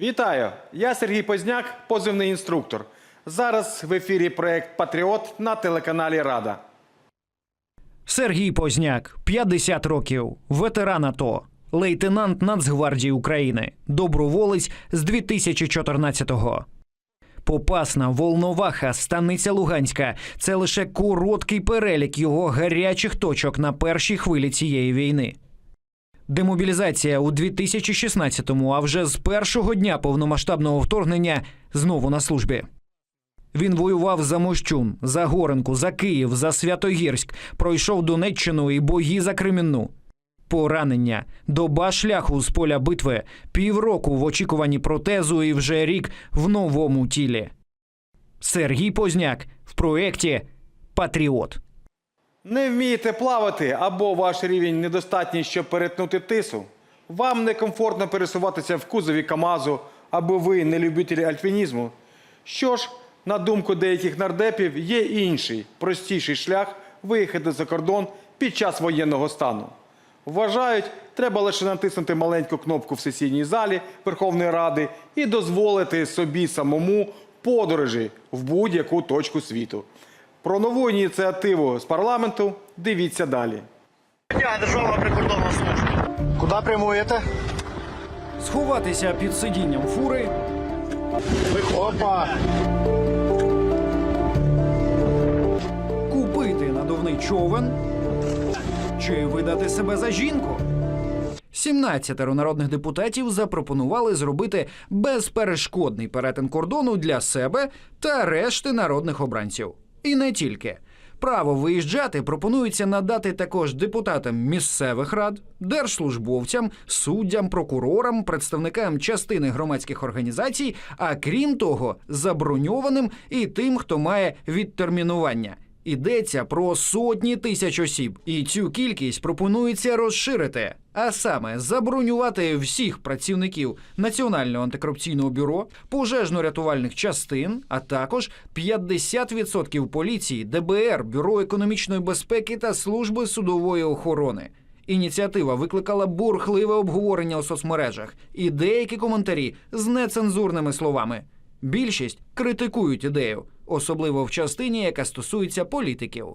Вітаю! Я Сергій Позняк, позивний інструктор. Зараз в ефірі проект Патріот на телеканалі Рада. Сергій Позняк, 50 років, ветеран АТО, лейтенант Нацгвардії України, доброволець з 2014-го. Попасна, Волноваха, Станиця Луганська це лише короткий перелік його гарячих точок на першій хвилі цієї війни. Демобілізація у 2016-му, а вже з першого дня повномасштабного вторгнення знову на службі. Він воював за Мощун, за Горенку, за Київ, за Святогірськ, пройшов Донеччину і бої за Кремінну. Поранення, доба шляху з поля битви, півроку в очікуванні протезу і вже рік в новому тілі. Сергій Позняк в проєкті Патріот. Не вмієте плавати або ваш рівень недостатній, щоб перетнути тису. Вам некомфортно пересуватися в кузові КАМАЗу, або ви не любителі альпінізму. Що ж, на думку деяких нардепів, є інший, простіший шлях виїхати за кордон під час воєнного стану. Вважають, треба лише натиснути маленьку кнопку в сесійній залі Верховної Ради і дозволити собі самому подорожі в будь-яку точку світу. Про нову ініціативу з парламенту дивіться далі. Державна прикордонна служба. Куди прямуєте? Сховатися під сидінням фури, Опа! купити надувний човен чи видати себе за жінку. 17 народних депутатів запропонували зробити безперешкодний перетин кордону для себе та решти народних обранців. І не тільки. Право виїжджати пропонується надати також депутатам місцевих рад, держслужбовцям, суддям, прокурорам, представникам частини громадських організацій, а крім того, заброньованим і тим, хто має відтермінування. Йдеться про сотні тисяч осіб, і цю кількість пропонується розширити, а саме забронювати всіх працівників Національного антикорупційного бюро, пожежно-рятувальних частин, а також 50% поліції, ДБР, бюро економічної безпеки та служби судової охорони. Ініціатива викликала бурхливе обговорення у соцмережах і деякі коментарі з нецензурними словами. Більшість критикують ідею, особливо в частині, яка стосується політиків.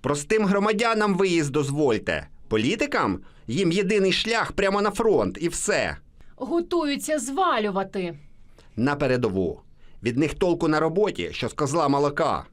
Простим громадянам виїзд дозвольте. Політикам їм єдиний шлях прямо на фронт і все. Готуються звалювати. На передову. Від них толку на роботі, що з козла молока.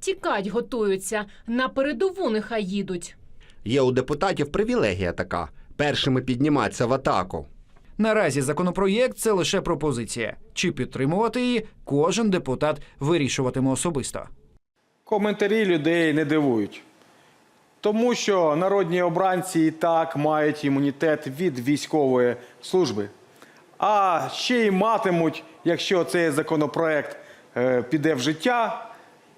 Тікать готуються. На передову нехай їдуть. Є у депутатів привілегія така першими підніматися в атаку. Наразі законопроєкт це лише пропозиція. Чи підтримувати її, кожен депутат вирішуватиме особисто. Коментарі людей не дивують. Тому що народні обранці і так мають імунітет від військової служби. А ще й матимуть, якщо цей законопроект е, піде в життя,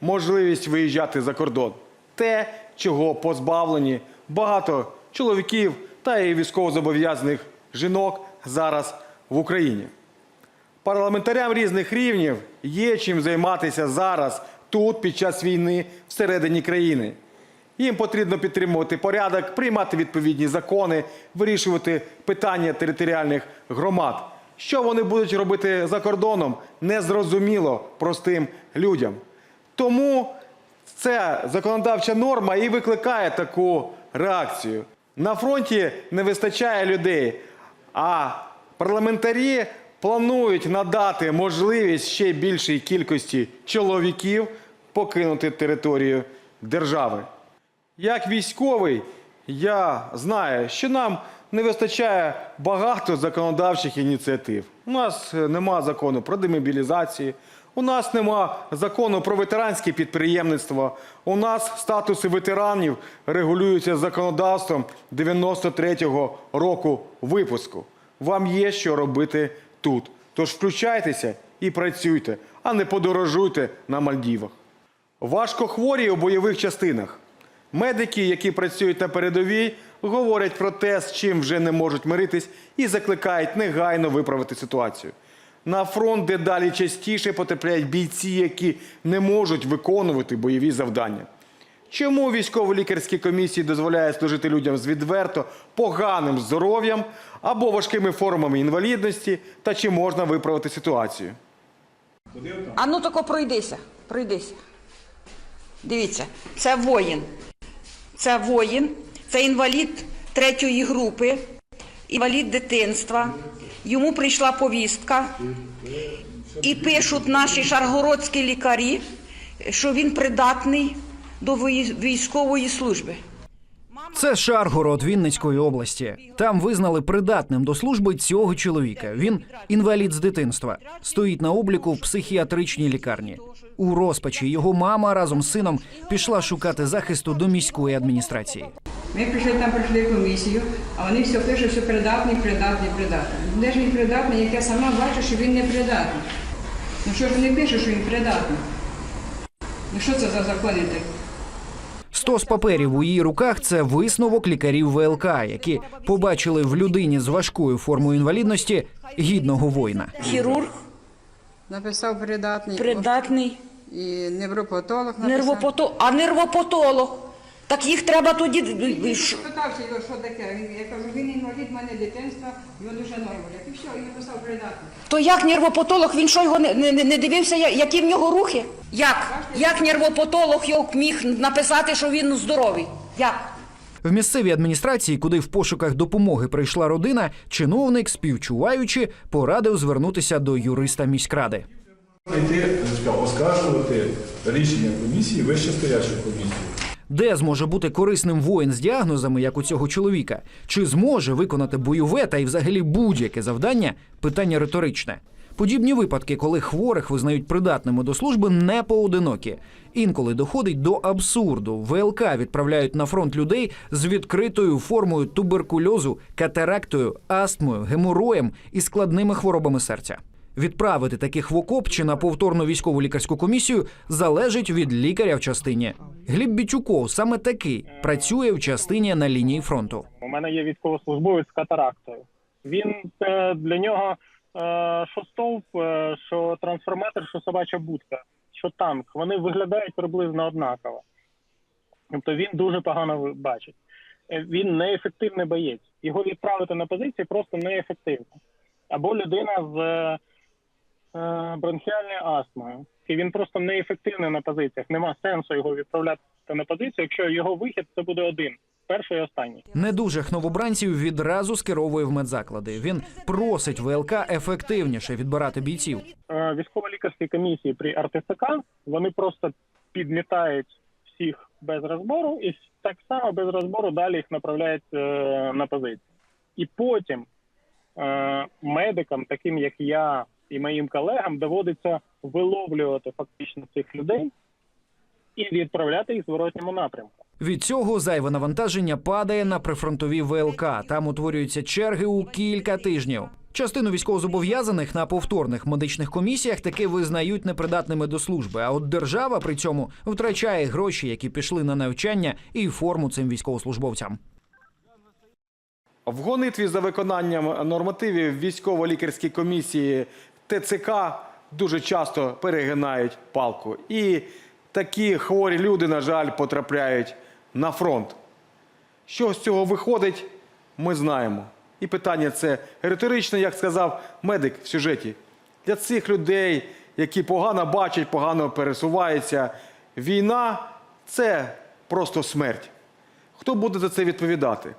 можливість виїжджати за кордон. Те, чого позбавлені багато чоловіків та і військовозобов'язаних жінок зараз в Україні. Парламентарям різних рівнів є чим займатися зараз, тут, під час війни, всередині країни. Їм потрібно підтримувати порядок, приймати відповідні закони, вирішувати питання територіальних громад. Що вони будуть робити за кордоном, незрозуміло простим людям. Тому ця законодавча норма і викликає таку реакцію. На фронті не вистачає людей, а парламентарі планують надати можливість ще більшій кількості чоловіків покинути територію держави. Як військовий, я знаю, що нам не вистачає багато законодавчих ініціатив. У нас нема закону про демобілізацію, у нас нема закону про ветеранське підприємництво. У нас статуси ветеранів регулюються законодавством 93-го року випуску. Вам є що робити тут. Тож включайтеся і працюйте, а не подорожуйте на Мальдівах. Важко хворі у бойових частинах. Медики, які працюють на передовій, говорять про те, з чим вже не можуть миритись, і закликають негайно виправити ситуацію. На фронт дедалі частіше потрапляють бійці, які не можуть виконувати бойові завдання. Чому військово-лікарські комісії дозволяють служити людям з відверто поганим здоров'ям або важкими формами інвалідності, та чи можна виправити ситуацію? А ну тако пройдися, пройдися. Дивіться, це воїн. Це воїн, це інвалід третьої групи, інвалід дитинства. Йому прийшла повістка. І пишуть наші шаргородські лікарі, що він придатний до військової служби. Це Шаргород Вінницької області. Там визнали придатним до служби цього чоловіка. Він інвалід з дитинства, стоїть на обліку в психіатричній лікарні. У розпачі його мама разом з сином пішла шукати захисту до міської адміністрації. Ми прийшли там, пройшли комісію, а вони все пишуть, що придатний, придатний, придатний. Де ж він придатний, як я сама бачу, що він не придатний. Ну що ж вони пишуть, що він придатний? Ну що це за закони такі? Стос паперів у її руках це висновок лікарів ВЛК, які побачили в людині з важкою формою інвалідності гідного воїна. Хірург Написав придатний придатний, і невропатолог написав. нервопото... а нервопатолог. Так їх треба тоді. Я питався його, що таке. Він, я кажу, він інвалід в мене дитинства, його дуже нормально. І все, і написав придатний. То як нервопатолог, він що його не, не, не дивився, я- які в нього рухи? Як? Як нервопатолог його міг написати, що він здоровий? Як? В місцевій адміністрації, куди в пошуках допомоги прийшла родина, чиновник, співчуваючи, порадив звернутися до юриста міськради. Йти сказав, оскаржувати рішення комісії вищестоячої комісії. Де зможе бути корисним воїн з діагнозами, як у цього чоловіка? Чи зможе виконати бойове та й взагалі будь-яке завдання? Питання риторичне. Подібні випадки, коли хворих визнають придатними до служби, не поодинокі. Інколи доходить до абсурду. ВЛК відправляють на фронт людей з відкритою формою туберкульозу, катарактою, астмою, гемороєм і складними хворобами серця. Відправити таких в окоп чи на повторну військову лікарську комісію залежить від лікаря в частині. Гліб Бічуков саме такий працює в частині на лінії фронту. У мене є військовослужбовець з катарактою. Він е, для нього е, що стовп, е, що трансформатор, що собача будка, що танк. Вони виглядають приблизно однаково. Тобто він дуже погано бачить. Він неефективний боєць. Його відправити на позиції просто неефективно. Або людина з е, бронхіальною астмою. І він просто неефективний на позиціях. Нема сенсу його відправляти на позицію, якщо його вихід це буде один, перший і останній. Недужих новобранців відразу скеровує в медзаклади. Він просить ВЛК ефективніше відбирати бійців. Е, військово-лікарські комісії при РТЦК вони просто підмітають всіх без розбору, і так само без розбору далі їх направляють е, на позиції. І потім медикам, таким як я і моїм колегам, доводиться виловлювати фактично цих людей і відправляти їх в зворотньому напрямку. Від цього зайве навантаження падає на прифронтові ВЛК. Там утворюються черги у кілька тижнів. Частину військовозобов'язаних на повторних медичних комісіях таки визнають непридатними до служби. А от держава при цьому втрачає гроші, які пішли на навчання і форму цим військовослужбовцям. В гонитві за виконанням нормативів військово-лікарські комісії ТЦК дуже часто перегинають палку. І такі хворі люди, на жаль, потрапляють на фронт. Що з цього виходить, ми знаємо. І питання це риторичне, як сказав медик в сюжеті. Для цих людей, які погано бачать, погано пересуваються, війна це просто смерть. Хто буде за це відповідати?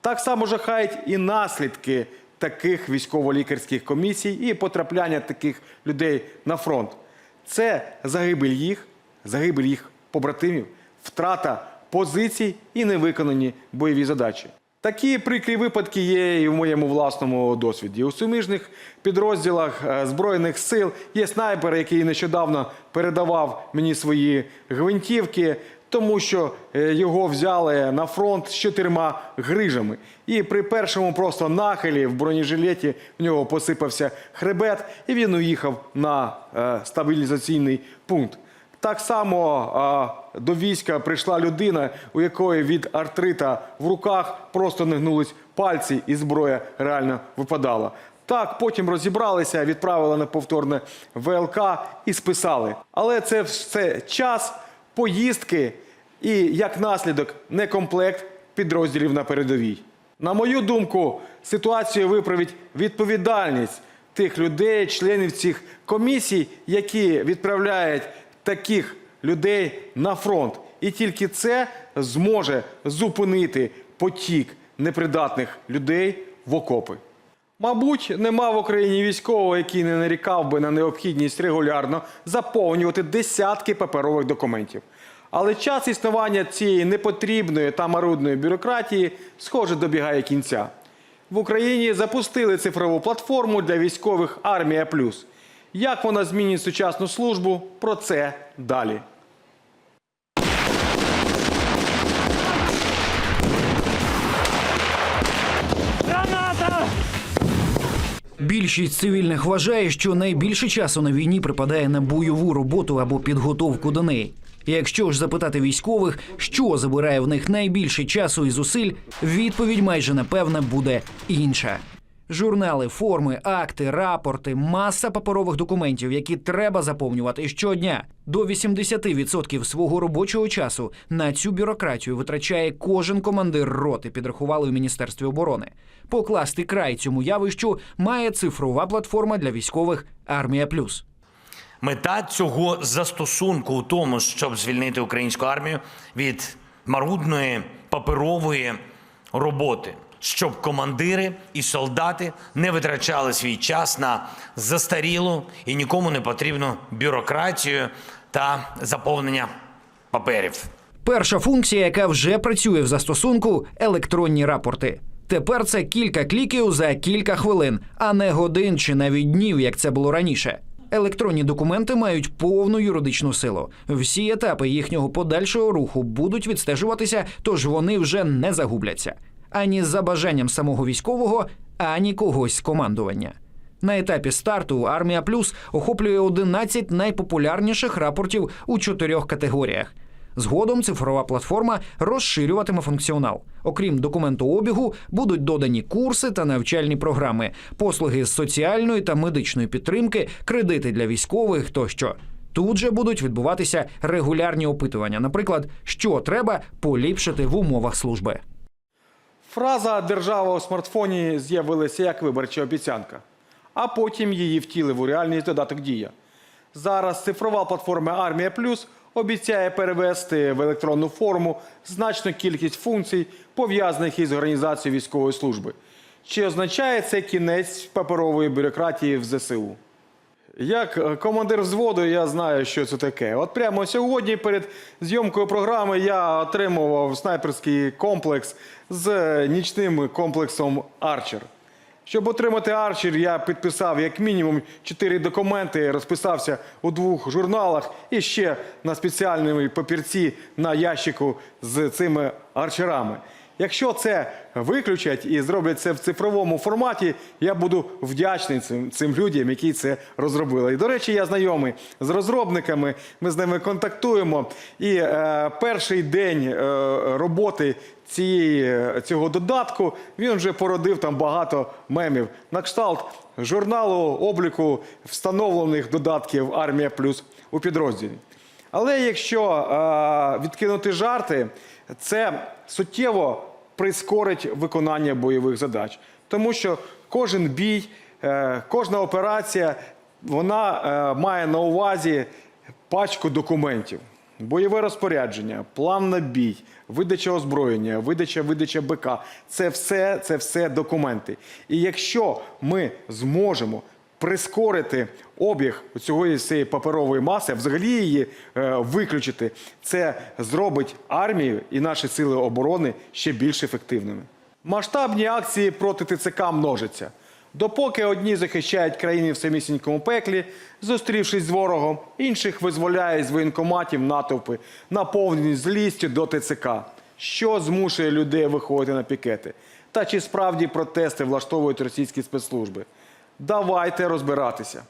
Так само жахають і наслідки таких військово-лікарських комісій і потрапляння таких людей на фронт. Це загибель їх, загибель їх побратимів, втрата позицій і невиконані бойові задачі. Такі прикрі випадки є і в моєму власному досвіді. У суміжних підрозділах е, Збройних сил є снайпер, який нещодавно передавав мені свої гвинтівки, тому що е, його взяли на фронт з чотирма грижами. І при першому просто нахилі в бронежилеті в нього посипався хребет, і він уїхав на е, стабілізаційний пункт. Так само а, до війська прийшла людина, у якої від артрита в руках просто не гнулись пальці, і зброя реально випадала. Так, потім розібралися, відправили на повторне ВЛК і списали. Але це все час, поїздки і як наслідок некомплект підрозділів на передовій. На мою думку, ситуацію виправить відповідальність тих людей, членів цих комісій, які відправляють таких людей на фронт. І тільки це зможе зупинити потік непридатних людей в окопи. Мабуть, нема в Україні військового, який не нарікав би на необхідність регулярно заповнювати десятки паперових документів. Але час існування цієї непотрібної та марудної бюрократії, схоже, добігає кінця. В Україні запустили цифрову платформу для військових Армія Плюс. Як вона змінить сучасну службу? Про це далі. Більшість цивільних вважає, що найбільше часу на війні припадає на бойову роботу або підготовку до неї. Якщо ж запитати військових, що забирає в них найбільше часу і зусиль, відповідь майже напевне буде інша. Журнали, форми, акти, рапорти, маса паперових документів, які треба заповнювати щодня. До 80% свого робочого часу на цю бюрократію витрачає кожен командир роти, підрахували в Міністерстві оборони. Покласти край цьому явищу має цифрова платформа для військових Армія Плюс. Мета цього застосунку у тому, щоб звільнити українську армію від марудної паперової роботи, щоб командири і солдати не витрачали свій час на застарілу і нікому не потрібну бюрократію та заповнення паперів. Перша функція, яка вже працює в застосунку електронні рапорти. Тепер це кілька кліків за кілька хвилин, а не годин чи навіть днів, як це було раніше. Електронні документи мають повну юридичну силу. Всі етапи їхнього подальшого руху будуть відстежуватися, тож вони вже не загубляться ані за бажанням самого військового, ані когось з командування. На етапі старту Армія Плюс охоплює 11 найпопулярніших рапортів у чотирьох категоріях. Згодом цифрова платформа розширюватиме функціонал. Окрім документообігу, будуть додані курси та навчальні програми, послуги з соціальної та медичної підтримки, кредити для військових тощо. Тут же будуть відбуватися регулярні опитування, наприклад, що треба поліпшити в умовах служби. Фраза Держава у смартфоні з'явилася як виборча обіцянка, а потім її втілив у реальність додаток Дія. Зараз цифрова платформа Армія Плюс обіцяє перевести в електронну форму значну кількість функцій, пов'язаних із організацією військової служби. Чи означає це кінець паперової бюрократії в ЗСУ? Як е, командир взводу, я знаю, що це таке. От прямо сьогодні перед зйомкою програми я отримував снайперський комплекс з е, нічним комплексом Арчер. Щоб отримати Арчер, я підписав як мінімум чотири документи, розписався у двох журналах і ще на спеціальному папірці на ящику з цими арчерами. Якщо це виключать і зроблять це в цифровому форматі, я буду вдячний цим, цим людям, які це розробили. І, до речі, я знайомий з розробниками, ми з ними контактуємо. І е, перший день е, роботи цієї, цього додатку він вже породив там багато мемів. На кшталт журналу обліку встановлених додатків Армія Плюс у підрозділі. Але якщо е, відкинути жарти, це суттєво прискорить виконання бойових задач, тому що кожен бій, е, кожна операція вона е, має на увазі пачку документів. Бойове розпорядження, план на бій, видача озброєння, видача видача БК це все, це все документи. І якщо ми зможемо прискорити обіг цієї цієї паперової маси, взагалі її е, виключити, це зробить армію і наші сили оборони ще більш ефективними. Масштабні акції проти ТЦК множаться. Допоки одні захищають країни в самісінькому пеклі, зустрівшись з ворогом, інших визволяють з воєнкоматів натовпи, наповнені злістю до ТЦК. Що змушує людей виходити на пікети? Та чи справді протести влаштовують російські спецслужби? Давайте розбиратися.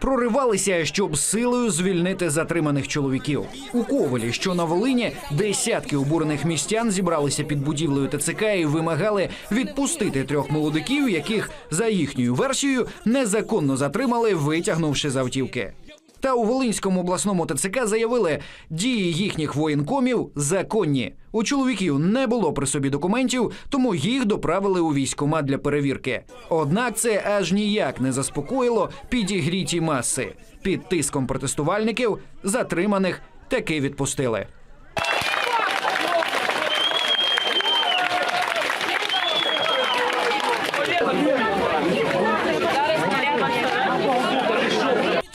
Проривалися, щоб силою звільнити затриманих чоловіків. У Ковелі, що на Волині, десятки обурених містян зібралися під будівлею ТЦК і вимагали відпустити трьох молодиків, яких за їхньою версією незаконно затримали, витягнувши з автівки. Та у Волинському обласному ТЦК заявили, дії їхніх воєнкомів законні. У чоловіків не було при собі документів, тому їх доправили у військкомат для перевірки. Однак це аж ніяк не заспокоїло підігріті маси. Під тиском протестувальників затриманих таки відпустили.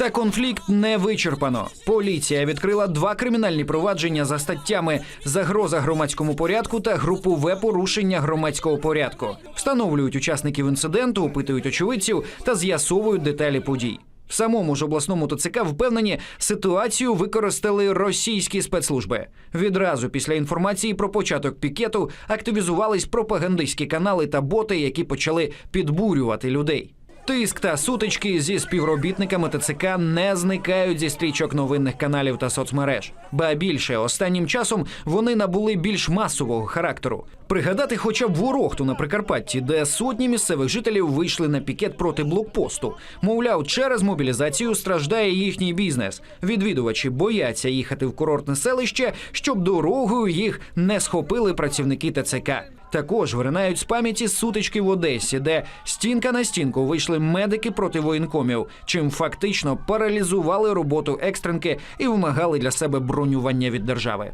Та конфлікт не вичерпано. Поліція відкрила два кримінальні провадження за статтями загроза громадському порядку та групове порушення громадського порядку. Встановлюють учасників інциденту, опитують очевидців та з'ясовують деталі подій. В самому ж обласному ТЦК впевнені, ситуацію використали російські спецслужби. Відразу після інформації про початок пікету активізувались пропагандистські канали та боти, які почали підбурювати людей. Тиск та сутички зі співробітниками ТЦК не зникають зі стрічок новинних каналів та соцмереж. Ба більше останнім часом вони набули більш масового характеру. Пригадати, хоча б ворохту на Прикарпатті, де сотні місцевих жителів вийшли на пікет проти блокпосту. Мовляв, через мобілізацію страждає їхній бізнес. Відвідувачі бояться їхати в курортне селище, щоб дорогою їх не схопили працівники ТЦК. Також виринають з пам'яті сутички в Одесі, де стінка на стінку вийшли медики проти воєнкомів, чим фактично паралізували роботу екстренки і вимагали для себе бронювання від держави.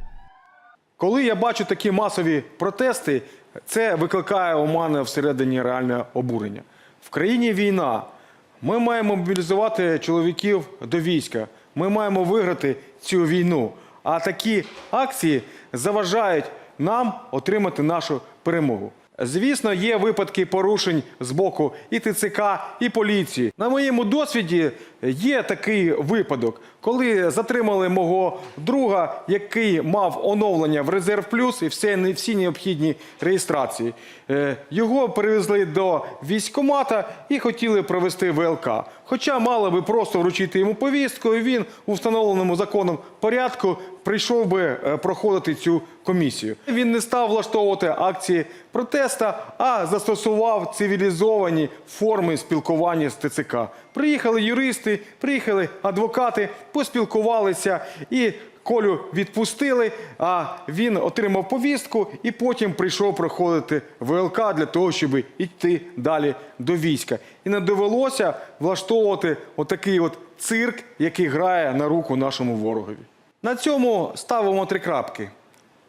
Коли я бачу такі масові протести, це викликає у мене всередині реальне обурення. В країні війна. Ми маємо мобілізувати чоловіків до війська. Ми маємо виграти цю війну. А такі акції заважають нам отримати нашу перемогу. Звісно, є випадки порушень з боку і ТЦК, і поліції. На моєму досвіді є такий випадок, коли затримали мого друга, який мав оновлення в резерв плюс і все, всі необхідні реєстрації. Е, Його перевезли до військкомата і хотіли провести ВЛК. Хоча мали би просто вручити йому повістку, і він у встановленому законом порядку прийшов би е, проходити цю комісію. Він не став влаштовувати акції протеста, а застосував цивілізовані форми спілкування з ТЦК. Приїхали юристи, приїхали адвокати, поспілкувалися і. Колю відпустили, а він отримав повістку і потім прийшов проходити ВЛК для того, щоб йти далі до війська. І не довелося влаштовувати отакий от цирк, який грає на руку нашому ворогові. На цьому ставимо три крапки.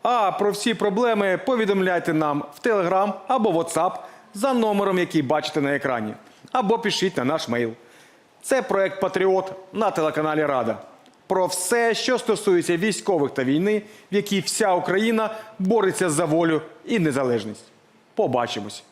А про всі проблеми повідомляйте нам в Telegram або WhatsApp за номером, який бачите на екрані, або пишіть на наш мейл. Це проект Патріот на телеканалі Рада. Про все, що стосується військових та війни, в якій вся Україна бореться за волю і незалежність. Побачимось.